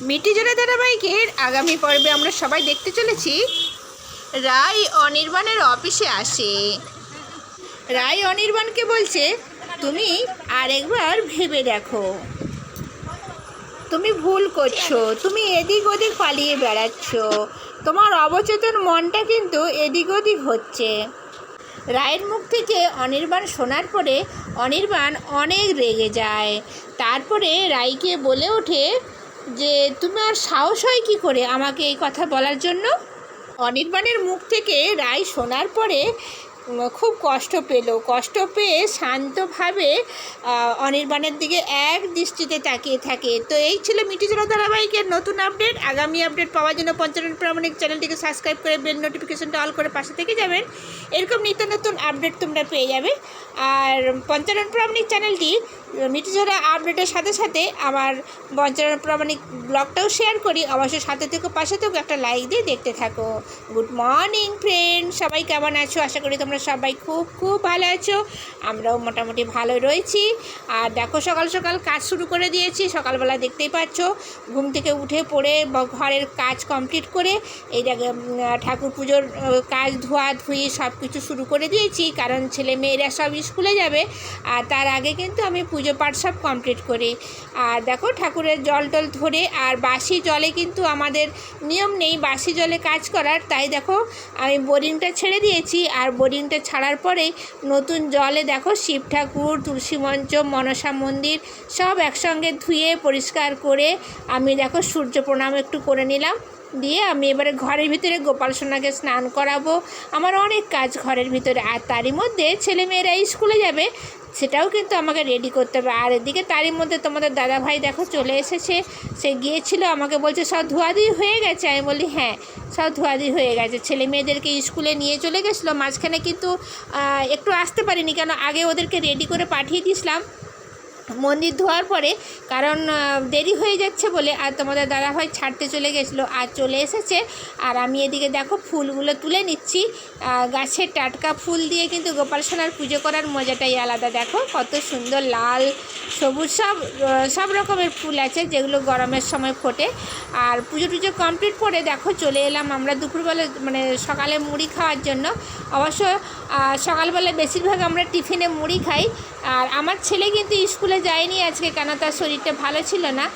মিটি জোড়া ধারাবাহিকের আগামী পর্বে আমরা সবাই দেখতে চলেছি। রায় অনির্বাণের অফিসে আসে। রায় অনির্বাণকে বলছে, তুমি আরেকবার ভেবে দেখো। তুমি ভুল করছ। তুমি এদিক ওদিক পালিয়ে বেড়াচ্ছ। তোমার অবচেতন মনটা কিন্তু এদিক ওদিক হচ্ছে। রায়ের মুখ থেকে অনির্বাণ শোনার পরে অনির্বাণ অনেক রেগে যায়। তারপরে রায়কে বলে ওঠে যে তোমার সাহস হয় কী করে আমাকে এই কথা বলার জন্য? অনির্বাণের মুখ থেকে রায় শোনার পরে খুব কষ্ট পেল। কষ্ট পেয়ে শান্তভাবে অনির্বাণের দিকে এক দৃষ্টিতে তাকিয়ে থাকে। তো এই ছিল মিটিজোড়া ধারাবাহিকের নতুন আপডেট। আগামী আপডেট পাওয়ার জন্য পঞ্চানন প্রামাণিক চ্যানেলটিকে সাবস্ক্রাইব করে বেল নোটিফিকেশনটা অল করে পাশে থেকে যাবেন। এরকম নিত্য নতুন আপডেট তোমরা পেয়ে যাবে। আর পঞ্চানন প্রামাণিক চ্যানেলটি মিটিজোড়া আপডেটের সাথে সাথে আমার পঞ্চানন প্রামাণিক ব্লগটাও শেয়ার করি। অবশ্যই সাথে থেকে, পাশে থেকে, একটা লাইক দিয়ে দেখতে থাকো। গুড মর্নিং ফ্রেন্ড সবাই কেমন আছো? আশা করি তোমরা সবাই খুব খুব ভালো আছো। আমরাও মোটামুটি ভালো রয়েছি। আর দেখো, সকাল সকাল কাজ শুরু করে দিয়েছি। সকালবেলা দেখতেই পাচ্ছ, ঘুম থেকে উঠে পড়ে ঘরের কাজ কমপ্লিট করে এই ঠাকুর পুজোর কাজ ধোয়া ধুয়ে সব কিছু শুরু করে দিয়েছি। কারণ ছেলে মেয়েরা সব স্কুলে যাবে। আর তার আগে কিন্তু আমি পুজো পাঠ সব কমপ্লিট করি। আর দেখো, ঠাকুরের জল টল ধরে, আর বাসি জলে কিন্তু আমাদের নিয়ম নেই বাসি জলে কাজ করার। তাই দেখো, আমি বোরিংটা ছেড়ে দিয়েছি। আর বোরিংটা ছাড়ার পরেই নতুন জলে দেখো শিব ঠাকুর, তুলসী মঞ্চ, মনসা মন্দির সব একসঙ্গে ধুয়ে পরিষ্কার করে আমি দেখো সূর্য প্রণাম একটু করে নিলাম। দিয়ে আমি এবারে ঘরের ভিতরে গোপাল সোনাকে স্নান করাবো। আমার অনেক কাজ ঘরের ভিতরে। আর তারই মধ্যে ছেলেমেয়েরা স্কুলে যাবে। সেটাও কিন্তু আমাকে রেডি করতে হবে। আর এদিকে তারই মধ্যে তোমাদের দাদা ভাই দেখো চলে এসেছে। সে গিয়েছিল, আমাকে বলছে, সব ধোয়াধুয়ি হয়ে গেছে? আমি বলি হ্যাঁ সব ধোয়াধুয়ি হয়ে গেছে। ছেলে মেয়েদেরকে স্কুলে নিয়ে চলে গেছিল। মাঝখানে কিন্তু একটু আসতে পারিনি কেন? আগে ওদেরকে রেডি করে পাঠিয়ে দিয়েছিলাম। মন্দির ধোয়ার পরে, কারণ দেরি হয়ে যাচ্ছে বলে আর তোমাদের দাদাভাই ছাড়তে চলে গেছিল, আর চলে এসেছে। আর আমি এদিকে দেখো ফুলগুলো তুলে নিচ্ছি। গাছের টাটকা ফুল দিয়ে কিন্তু গোপাল সোনার পুজো করার মজাটাই আলাদা। দেখো কত সুন্দর লাল, সবুজ সব সব রকমের ফুল আছে যেগুলো গরমের সময় ফোটে। আর পুজো টুজো কমপ্লিট করে দেখো চলে এলাম আমরা দুপুরবেলা মানে সকালে মুড়ি খাওয়ার জন্য। অবশ্য সকালবেলা বেশিরভাগ আমরা টিফিনে মুড়ি খাই। আর আমার ছেলে কিন্তু স্কুলে যায়নি আজকে কেন তার শরীরটা ভালো ছিল না।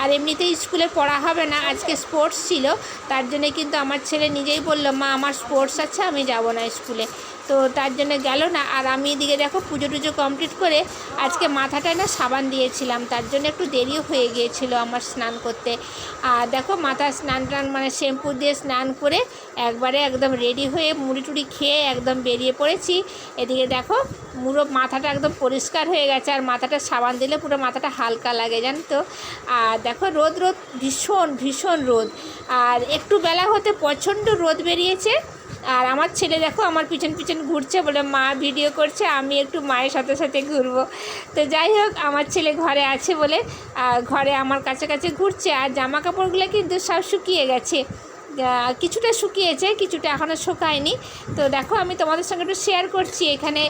আর এমনিতেই স্কুলে পড়া হবে না, আজকে স্পোর্টস ছিল। তার জন্য কিন্তু আমার ছেলে নিজেই বলল, মা, আমার স্পোর্টস আছে, আমি যাব না স্কুলে। তো তার জন্য গেল না। আর আমি এদিকে দেখো পুজো টুজো কমপ্লিট করে আজকে মাথাটায় না সাবান দিয়েছিলাম। তার জন্য একটু দেরিও হয়ে গিয়েছিল আমার স্নান করতে। আর দেখো মাথা স্নান টান মানে শ্যাম্পু দিয়ে স্নান করে একবারে একদম রেডি হয়ে মুড়ি টুড়ি খেয়ে একদম বেরিয়ে পড়েছি। এদিকে দেখো পুরো মাথাটা একদম পরিষ্কার হয়ে গেছে আর মাথাটা সাবান দিলে পুরো মাথাটা হালকা লাগে, জানো তো? আর দেখো, রোদ রোদ, ভীষণ ভীষণ রোদ। আর একটু বেলা হতে প্রচণ্ড রোদ বেরিয়েছে। আর আমার ছেলে দেখো, আমার পিছন পিছন ঘুরছে বলে, মা ভিডিও করছে, আমি একটু মায়ের সাথে সাথে ঘুরবো। তো যাই হোক, আমার ছেলে ঘরে আছে বলে ঘরে আমার কাছে কাছে ঘুরছে। আর জামা কাপড়গুলো কিন্তু সব শুকিয়ে গেছে। কিছুটা শুকিয়েছে কিছুটা এখনও শুকায়নি। তো দেখো আমি তোমাদের সঙ্গে একটু শেয়ার করছি এখানে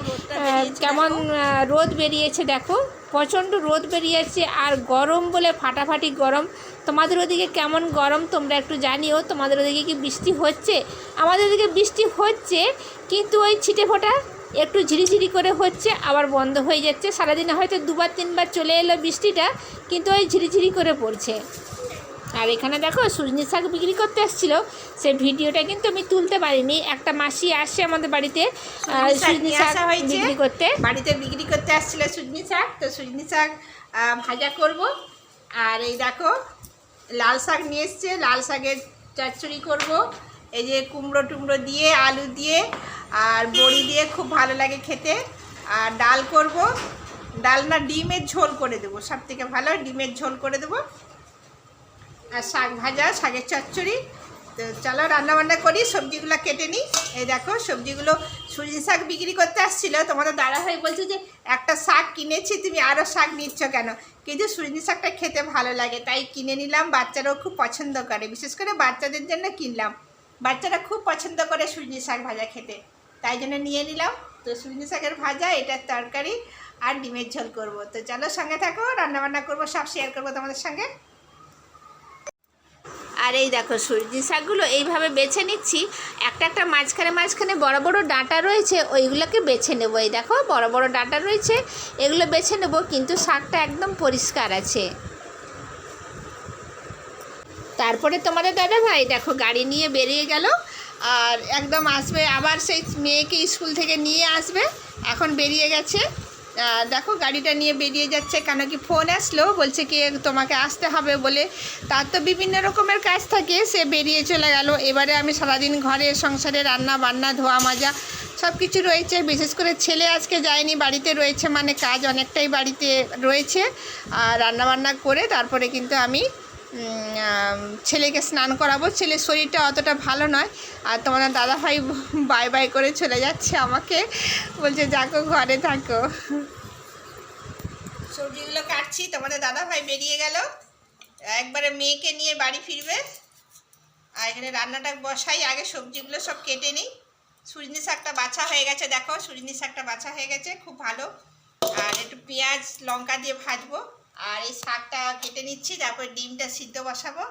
কেমন রোদ বেরিয়েছে দেখো। প্রচণ্ড রোদ বেরিয়েছে আর গরম বলে ফাটাফাটি গরম। তোমাদের ওদিকে কেমন গরম তোমরা একটু জানিও। তোমাদের ওদিকে কি বৃষ্টি হচ্ছে? আমাদের ওদিকে বৃষ্টি হচ্ছে কিন্তু ওই ছিটে ফোটা একটু ঝিরিঝিরি করে হচ্ছে আবার বন্ধ হয়ে যাচ্ছে। সারাদিনে হয়তো দুবার তিনবার চলে এলো বৃষ্টিটা কিন্তু ওই ঝিরিঝিরি করে পড়ছে। আর এখানে দেখো সুজনি শাক বিক্রি করতে এসেছিল। সে ভিডিওটা কিন্তু আমি তুলতে পারিনি। একটা মাসি আসে আমাদের বাড়িতে সুজনি শাক। বিক্রি করতে। বাড়িতে বিক্রি করতে আসছিল সুজনি শাক তো সুজনি শাক ভাজা করব। আর এই দেখো লাল শাক নিয়ে এসছে। লাল শাকের চচ্চড়ি করব। এই যে কুমড়ো টুমড়ো দিয়ে আলু দিয়ে আর বড়ি দিয়ে খুব ভালো লাগে খেতে। আর ডাল করব। ডাল না ডিমের ঝোল করে দেবো। সব থেকে ভালো ডিমের ঝোল করে দেবো। আর শাক ভাজা, শাকের চচ্চড়ি। তো চলো রান্নাবান্না করি, সবজিগুলো কেটে নিই। এই দেখো, সবজিগুলো সুজি শাক বিক্রি করতে আসছিল। তোমাদের দাদা ভাই বলছে যে, একটা শাক কিনেছি, তুমি আরও শাক নিচ্ছ কেন? কিন্তু সুজি শাকটা খেতে ভালো লাগে, তাই কিনে নিলাম। বাচ্চারাও খুব পছন্দ করে, বিশেষ করে বাচ্চাদের জন্য কিনলাম। বাচ্চারা খুব পছন্দ করে সুজনি শাক ভাজা খেতে, তাই জন্য নিয়ে নিলাম। তো সুজনি শাকের ভাজা, এটার তরকারি আর ডিমের ঝোল করব। তো চলো সঙ্গে থাকো, রান্নাবান্না করব, সব শেয়ার করব তোমাদের সঙ্গে। আর এই দেখো সবজি শাকগুলো এইভাবে বেছে নিচ্ছি। একটা একটা মাঝখানে মাঝখানে বড় বড় ডাঁটা রয়েছে, ওইগুলোকে বেছে নেব। এই দেখো বড় বড় ডাঁটা রয়েছে, এগুলো বেছে নেব, কিন্তু শাকটা একদম পরিষ্কার আছে। তারপরে তোমাদের দাদা ভাই দেখো গাড়ি নিয়ে বেরিয়ে গেল, আর একদম আসবে, আবার সেই মেয়েকে স্কুল থেকে নিয়ে আসবে, এখন বেরিয়ে গেছে। দেখো, গাড়িটা নিয়ে বেরিয়ে যাচ্ছে কেন কি ফোন আসলো, বলছে কি, তোমাকে আসতে হবে বলে। তার তো বিভিন্ন রকমের কাজ থাকে, সে বেরিয়ে চলে গেল। এবারে আমি সারাদিন ঘরে, সংসারে রান্না বান্না, ধোয়া মাজা সব কিছু রয়েছে। বিশেষ করে ছেলে আজকে যায়নি, বাড়িতে রয়েছে মানে কাজ অনেকটাই বাড়িতে রয়েছে। আর রান্নাবান্না করে তারপরে কিন্তু আমি ছেলেকে স্নান করাবো। ছেলের শরীরটা অতটা ভালো নয়। আর তোমাদের দাদাভাই বাই বাই করে চলে যাচ্ছে আমাকে। বলছে, যাকো, ঘরে থাকো। সবজিগুলো কাটছি। তোমাদের দাদা ভাই বেরিয়ে গেল। একবারে মেয়েকে নিয়ে বাড়ি ফিরবে। আর এখানে রান্নাটা বসাই। আগে সবজিগুলো সব কেটে নিই। সুজনি শাকটা বাছা হয়ে গেছে। দেখো সুজনি শাকটা বাছা হয়ে গেছে। খুব ভালো। আর একটু পেঁয়াজ, লঙ্কা দিয়ে ভাজবো। আর এই শাকটা কেটে নিচ্ছি, তারপর ডিমটা সিদ্ধ বসাবো।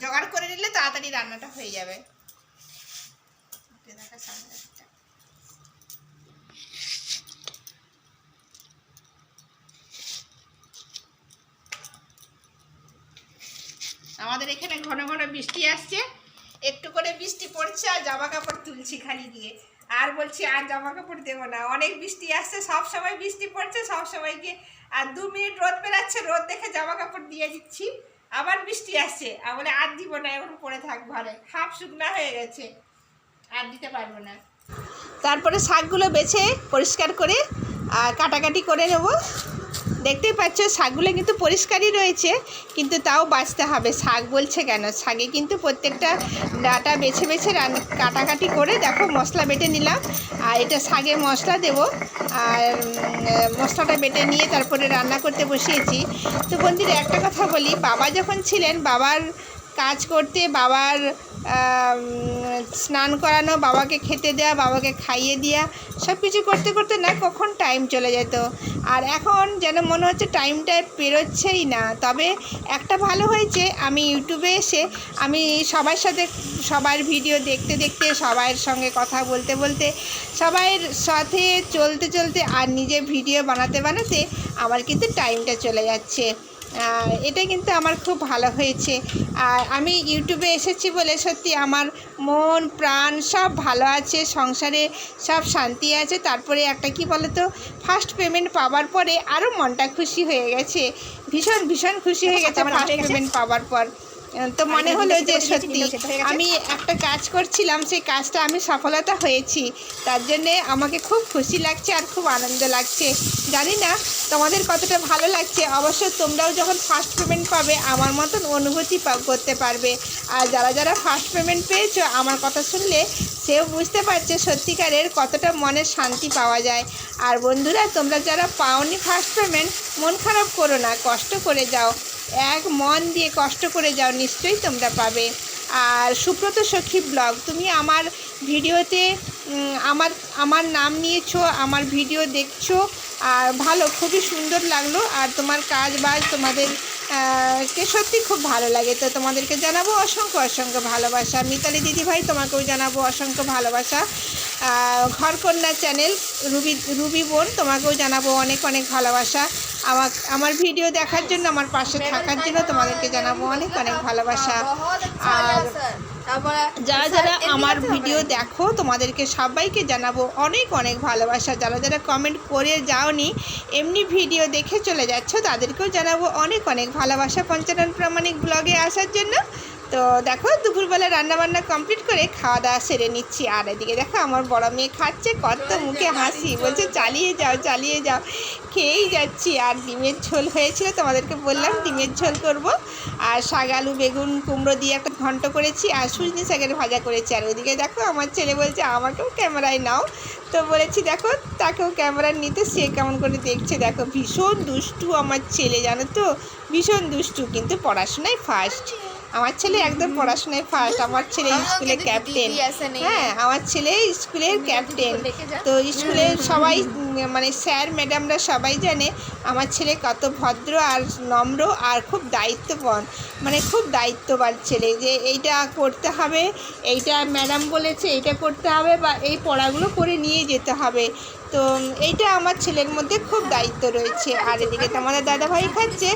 জোগাড় করে নিলে তাড়াতাড়ি রান্নাটা হয়ে যাবে। আমাদের এখানে ঘন ঘন বৃষ্টি আসছে। একটু করে বৃষ্টি পড়ছে আর জামা কাপড় তুলছি খালি দিয়ে। আর বলছি আর জামা কাপড় দেবো না। অনেক বৃষ্টি আসছে, সব সময় বৃষ্টি পড়ছে, সব সময়কে আর দু মিনিট রোদ বেরাচ্ছে রোদ দেখে জামা কাপড় দিয়ে দিচ্ছি। আবার বৃষ্টি আসছে। আর বলে, আর দিব না, এখন পরে থাক ঘরে। হাফ শুকনা হয়ে গেছে। আর দিতে পারব না। তারপরে শাকগুলো বেছে পরিষ্কার করে আর কাটাকাটি করে নেব। দেখতেই পাচ্ছ, শাকগুলো কিন্তু পরিষ্কারই রয়েছে, কিন্তু তাও বাঁচতে হবে। শাক বলছে কেন? শাকে কিন্তু প্রত্যেকটা ডাটা বেছে বেছে রান, কাটাকাটি করে দেখো মশলা বেটে নিলাম। আর এটা শাকে মশলা দেব। আর মশলাটা বেটে নিয়ে তারপরে রান্না করতে বসিয়েছি। তো বন্ধুরা, একটা কথা বলি, বাবা যখন ছিলেন, বাবার কাজ করতে বাবার স্নান করানো, বাবাকে খেতে দেওয়া বাবাকে খাইয়ে দেওয়া সব কিছু করতে করতে না কখন টাইম চলে যেত। আর এখন যেন মনে হচ্ছে টাইমটা পেরোচ্ছেই না। তবে একটা ভালো হয়েছে, আমি ইউটিউবে এসে আমি সবার সাথে, সবার ভিডিও দেখতে দেখতে, সবার সঙ্গে কথা বলতে বলতে, সবাইয়ের সাথে চলতে চলতে আর নিজে ভিডিও বানাতে বানাতে আমার কিন্তু টাইমটা চলে যাচ্ছে। এটা কিন্তু আমার খুব ভালো হয়েছে। আর আমি ইউটিউবে এসেছি বলে সত্যি আমার মন প্রাণ সব ভালো আছে সংসারে সব শান্তি আছে। তারপরে একটা কি বলো তো ফার্স্ট পেমেন্ট পাওয়ার পরে আরও মনটা খুশি হয়ে গেছে। ভীষণ ভীষণ খুশি হয়ে গেছে আমার ফার্স্ট পেমেন্ট পাওয়ার পর। তো মনে হলো যে সত্যি আমি একটা কাজ করছিলাম সেই কাজটা আমি সফলতা হয়েছি। তার জন্যে আমাকে খুব খুশি লাগছে আর খুব আনন্দ লাগছে। জানি না তোমাদের কতটা ভালো লাগছে অবশ্য তোমরাও যখন ফার্স্ট পেমেন্ট পাবে আমার মতন অনুভূতি করতে পারবে। আর যারা যারা ফার্স্ট পেমেন্ট পেয়েছ আমার কথা শুনলে সেও বুঝতে পারছে সত্যিকারের কতটা মনে শান্তি পাওয়া যায়। আর বন্ধুরা তোমরা যারা পাওনি ফার্স্ট পেমেন্ট মন খারাপ করো না কষ্ট করে যাও। এক মন দিয়ে কষ্ট করে যাও, নিশ্চয়ই তোমরা পাবে। আর সুব্রত সখী ব্লগ, তুমি আমার ভিডিওতে আমার আমার নাম নিয়েছো, আমার ভিডিও দেখছ, আর ভালো, খুবই সুন্দর লাগল, আর তোমার কাজ বাজ তোমাদের কে সত্যি খুব ভালো লাগে। তো তোমাদেরকে জানাব অসংখ্য অসংখ্য ভালোবাসা। মিতালি দিদি ভাই তোমাকেও জানাব অসংখ্য ভালোবাসা। ঘরকন্যা চ্যানেল, রুবি রুবি বোন, তোমাকেও জানাব অনেক অনেক ভালোবাসা। আমার আমার ভিডিও দেখার জন্য আমার পাশে থাকার জন্য তোমাদেরকে জানাব অনেক অনেক ভালোবাসা। আর যারা যারা আমার ভিডিও দেখো, তোমাদেরকে সবাইকে জানাব অনেক অনেক ভালোবাসা। যারা যারা কমেন্ট করে যাওনি, এমনি ভিডিও দেখে চলে যাচ্ছ, তাদেরকেও জানাব অনেক অনেক ভালোবাসা। পঞ্চানন প্রামাণিক ব্লগে আসার জন্য তো দেখো, দুপুরবেলা রান্নাবান্না কমপ্লিট করে খাওয়া দাওয়া সেরে নিচ্ছি। আর এদিকে দেখো, আমার বড় মেয়ে খাচ্ছে, কত মুখে হাসি। বলছে, চালিয়ে যাও চালিয়ে যাও। খেয়েই যাচ্ছি। আর ডিমের ঝোল হয়েছিল, তোমাদেরকে বললাম, ডিমের ঝোল করব। আর শাক, আলু, বেগুন, কুমড়ো দিয়ে একটা ঘন্ট করেছি, আর সুজনি শাকের ভাজা করেছি। আর ওইদিকে দেখো, আমার ছেলে বলছে, আমাকেও ক্যামেরায় নাও। তো বলেছি, দেখো, তাকেও ক্যামেরা নিতে, সে কেমন করে দেখছে? দেখো, ভীষণ দুষ্টু আমার ছেলে, জানো তো? ভীষণ দুষ্টু, কিন্তু পড়াশোনায় ফার্স্ট আমার ছেলে একদম পড়াশোনায় ফার্স্ট আমার ছেলে স্কুলের ক্যাপ্টেন হ্যাঁ আমার ছেলে স্কুলের ক্যাপ্টেন তো স্কুলের সবাই মানে স্যার ম্যাডামরা সবাই জানে আমার ছেলে কত ভদ্র আর নম্র আর খুব দায়িত্ববান মানে খুব দায়িত্ববান ছেলে যে এইটা করতে হবে এইটা ম্যাডাম বলেছে এইটা করতে হবে বা এই পড়াগুলো করে নিয়ে যেতে হবে। তো এইটা আমার ছেলের মধ্যে খুব দায়িত্ব রয়েছে। আর এদিকে তো আমাদের দাদাভাই খাচ্ছে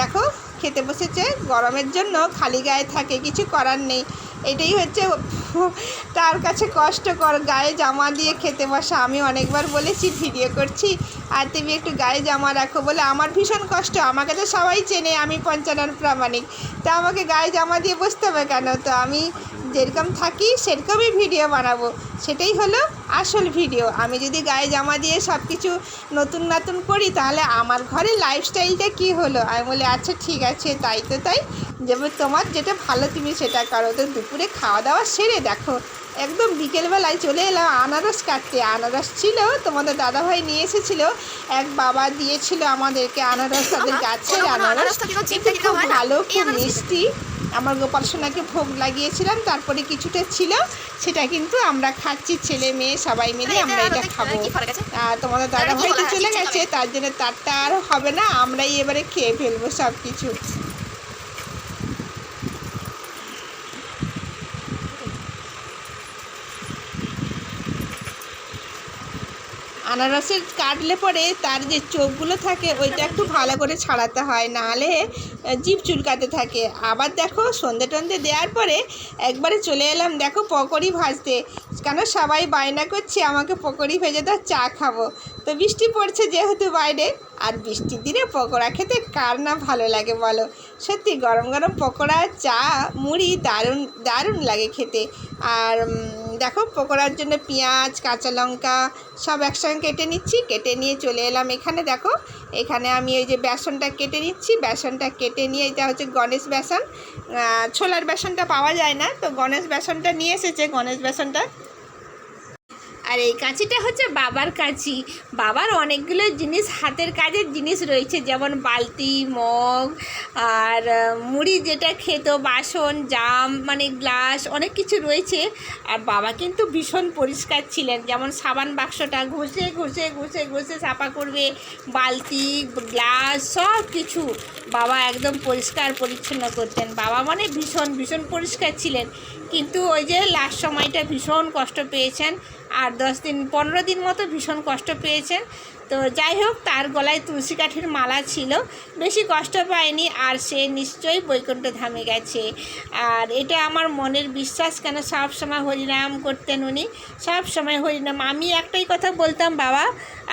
দেখো। খেতে বসেছে। গরমের জন্য খালি গায়ে থাকে কিছু করার নেই। এটাই হচ্ছে তার কাছে কষ্টকর গায়ে জামা দিয়ে খেতে বসা। আমি অনেকবার বলেছি, ভিডিও করছি, আর তুমি একটু গায়ে জামা রাখো বলে আমার ভীষণ কষ্ট। আমাকে তো সবাই চেনে, আমি পঞ্চানন প্রামাণিক। তা আমাকে গায়ে জামা দিয়ে বসতে হবে কেন? তো আমি যেরকম থাকি, সেরকমই ভিডিও বানাবো। সেটাই হলো আসল ভিডিও। আমি যদি গায়ে জামা দিয়ে সব কিছু নতুন নতুন করি, তাহলে আমার ঘরে লাইফস্টাইলটা কি হলো? আমি বলি আচ্ছা ঠিক আছে, তাই তো তাই। যেমন তোমার যেটা ভালো তুমি সেটা করো। তো দুপুরে খাওয়া দাওয়া সেরে দেখো একদম বিকেলবেলায় চলে এলাম আনারস কাটতে। আনারস ছিল তোমাদের দাদাভাই নিয়ে এসেছিল এক বাবা দিয়েছিল আমাদেরকে আনারস তাদের গাছের আনারস। খুব ভালো খুব মিষ্টি। আমার গোপাল সোনাকে ভোগ লাগিয়েছিলাম তারপরে কিছুটা ছিল সেটা কিন্তু আমরা খাচ্ছি ছেলে মেয়ে সবাই মিলে আমরা এটা খাব। আর তোমাদের দাদা ভাই তো চলে গেছে তার জন্য তারটা আর হবে না আমরাই এবারে খেয়ে ফেলব সব কিছু আনারসের কাটলে পরে তার যে চোখগুলো থাকে, ওইটা একটু ভালো করে ছাড়াতে হয়, নাহলে জিপ চুলকাতে থাকে। আবার দেখো, সন্ধে টন্ধে দেওয়ার পরে একবারে চলে এলাম, দেখো পকোড়ি ভাজতে। কেন সবাই বায়না করছে, আমাকে পকোড়ি ভেজে দাও, চা খাব। তো বৃষ্টি পড়ছে যেহেতু বাইরে, আর বৃষ্টির দিনে পকোড়া খেতে কার না ভালো লাগে বলো? সত্যি গরম গরম পকোড়া, চা, মুড়ি দারুণ দারুণ লাগে খেতে। আর দেখো পকোড়ার জন্য পেঁয়াজ, কাঁচা লঙ্কা সব একসঙ্গে কেটে নিচ্ছি, কেটে নিয়ে চলে এলাম এখানে, দেখো। এখানে আমি ওই যে বেসনটা কেটে নিচ্ছি, বেসনটা কেটে নিয়ে এটা হচ্ছে গণেশ বেসন। ছোলার বেসনটা পাওয়া যায় না, তো গণেশ বেসনটা নিয়ে এসেছে, গণেশ বেসনটা। আর এই কাঁচিটা হচ্ছে বাবার কাঁচি। বাবার অনেকগুলো জিনিস, হাতের কাজের জিনিস রয়েছে, যেমন বালতি, মগ, আর মুড়ি যেটা খেত, বাসন, জাম মানে গ্লাস, অনেক কিছু রয়েছে। আর বাবা কিন্তু ভীষণ পরিষ্কার ছিলেন। যেমন সাবান বাক্সটা ঘষে ঘষে ঘষে ঘষে সাফা করবে, বালতি, গ্লাস, সব কিছু বাবা একদম পরিষ্কার পরিচ্ছন্ন করতেন। বাবা মানে ভীষণ ভীষণ পরিষ্কার ছিলেন। কিন্তু ওই যে লাস্ট সময়টা ভীষণ কষ্ট পেয়েছেন। আর দশ দিন, পনেরো দিন মতো ভীষণ কষ্ট পেয়েছেন। তো যাই হোক, তার গলায় তুলসী কাঠির মালা ছিল। বেশি কষ্ট পায়নি, আর সে নিশ্চয়ই বৈকুণ্ঠ ধামে গেছে। আর এটা আমার মনের বিশ্বাস, কেন সব সময় হরিনাম করতেন উনি। সব সময় হরিনাম। আমি একটাই কথা বলতাম, বাবা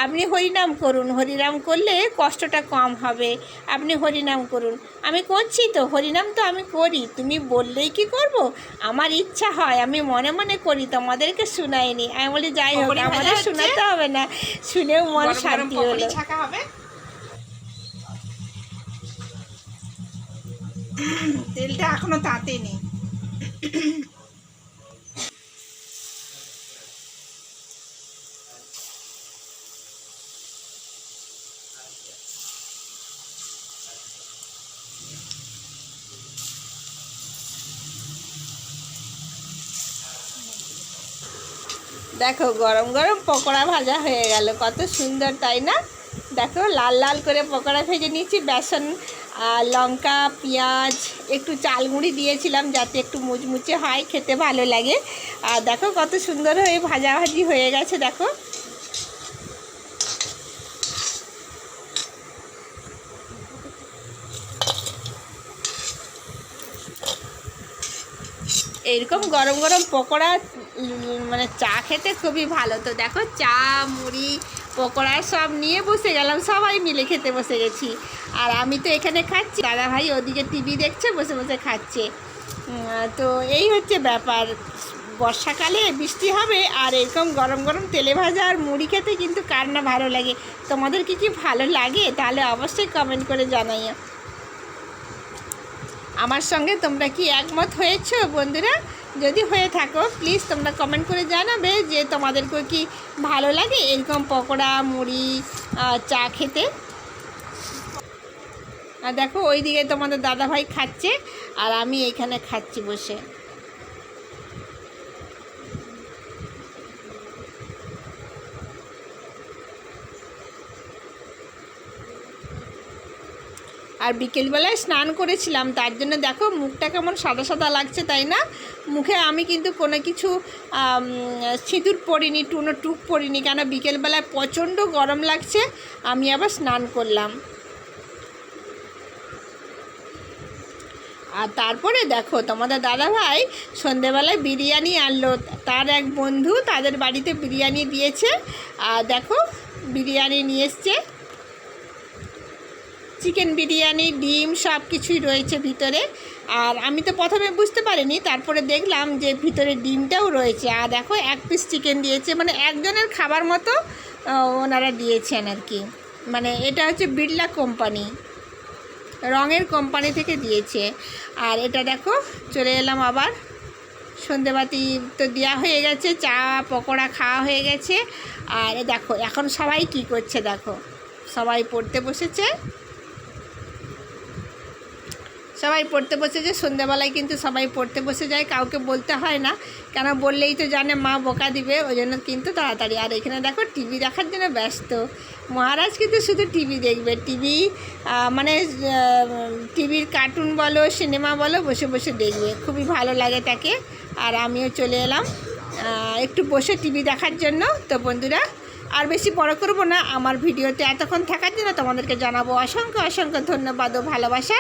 আপনি হরিনাম করুন হরিনাম করলে কষ্টটা কম হবে। আপনি হরিনাম করুন। আমি করছি তো হরিনাম তো আমি করি। তুমি বললেই কি করব? আমার ইচ্ছা হয় আমি মনে মনে করি তোমাদেরকে শুনাইনি। আমি বলি যাই হোক আমাদের শোনাতে হবে না। শুনেও মন শান্তি হলো। তেলটা এখনও তাতে নেই। দেখো, গরম গরম পকোড়া ভাজা হয়ে গেল। কত সুন্দর, তাই না? দেখো, লাল লাল করে পকোড়া ভেজে নিয়েছি। বেসন লঙ্কা, পেঁয়াজ, একটু চাল গুঁড়ি দিয়েছিলাম যাতে একটু মুচমুচে হয়, খেতে ভালো লাগে। আর দেখো, কত সুন্দর হয়ে ভাজা ভাজি হয়ে গেছে, দেখো। এইরকম গরম গরম পকোড়া মানে চা খেতে খুবই ভালো। তো দেখো, চা, মুড়ি, পকোড়া সব নিয়ে বসে গেলাম, সবাই মিলে খেতে বসে গেছি। আর আমি তো এখানে খাচ্ছি দাদা ভাই ওদিকে টিভি দেখছে, বসে বসে খাচ্ছে। তো এই হচ্ছে ব্যাপার। বর্ষাকালে বৃষ্টি হবে, আর এরকম গরম গরম তেলে ভাজা আর মুড়ি খেতে কিন্তু কার না ভালো লাগে? তোমাদের কি কি ভালো লাগে? তাহলে অবশ্যই কমেন্ট করে জানাইও। আমার সঙ্গে তোমরা কি একমত হয়েছো, বন্ধুরা? যদি হয়ে থাকো প্লিজ তোমরা কমেন্ট করে জানাবে যে তোমাদেরকে কি ভালো লাগে এরকম পকোড়া, মুড়ি চা খেতে। আর দেখো, ওইদিকে তোমাদের দাদাভাই খাচ্ছে, আর আমি এখানে খাচ্ছি বসে। আর বিকেলবেলায় স্নান করেছিলাম, তার জন্য দেখো মুখটা কেমন সাদা সাদা লাগছে, তাই না? মুখে আমি কিন্তু কোনো কিছু সিঁদুর পরিনি, টুনো টুক পরিনি কেন বিকেলবেলায় প্রচণ্ড গরম লাগছে, আমি আবার স্নান করলাম। আর তারপরে দেখো, তোমাদের দাদাভাই সন্ধেবেলায় বিরিয়ানি আনলো, তার এক বন্ধু তাদের বাড়িতে বিরিয়ানি দিয়েছে, আর দেখো বিরিয়ানি নিয়ে এসছে। চিকেন বিরিয়ানি, ডিম সব কিছুই রয়েছে ভিতরে। আর আমি তো প্রথমে বুঝতে পারিনি, তারপরে দেখলাম যে ভিতরে ডিমটাও রয়েছে। আর দেখো, এক পিস চিকেন দিয়েছে মানে একজনের খাবার মতো ওনারা দিয়েছেন আর কি। মানে এটা হচ্ছে বিড়লা কোম্পানি রঙের কোম্পানি থেকে দিয়েছে। আর এটা দেখো, চলে এলাম আবার। সন্ধেবাতি তো দেওয়া হয়ে গেছে, চা, পকোড়া খাওয়া হয়ে গেছে। আর দেখো, এখন সবাই কি করছে দেখো? সবাই পড়তে বসেছে। সবাই পড়তে বসেছে সন্ধ্যাবেলায় কিন্তু সবাই পড়তে বসে যায়, কাউকে বলতে হয় না। কেন বললেই তো জানে, মা বোকা দিবে, ওই জন্য কিন্তু তাড়াতাড়ি। আর এখানে দেখো টিভি দেখার জন্য ব্যস্ত। মহারাজ কিন্তু শুধু টিভি দেখবে। টিভি মানে টিভির কার্টুন বলো সিনেমা বলো, বসে বসে দেখবে। খুবই ভালো লাগে তাকে। আর আমিও চলে এলাম। একটু বসে টিভি দেখার জন্য। তো বন্ধুরা আর বেশি বড় করব না, আমার ভিডিওতে এতক্ষণ থাকার জন্য তোমাদেরকে জানাব অসংখ্য অসংখ্য ধন্যবাদ ও ভালোবাসা।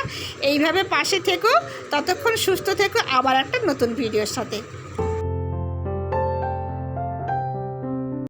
এইভাবে পাশে থেকো, ততক্ষণ সুস্থ থেকো, আবার একটা নতুন ভিডিওর সাথে।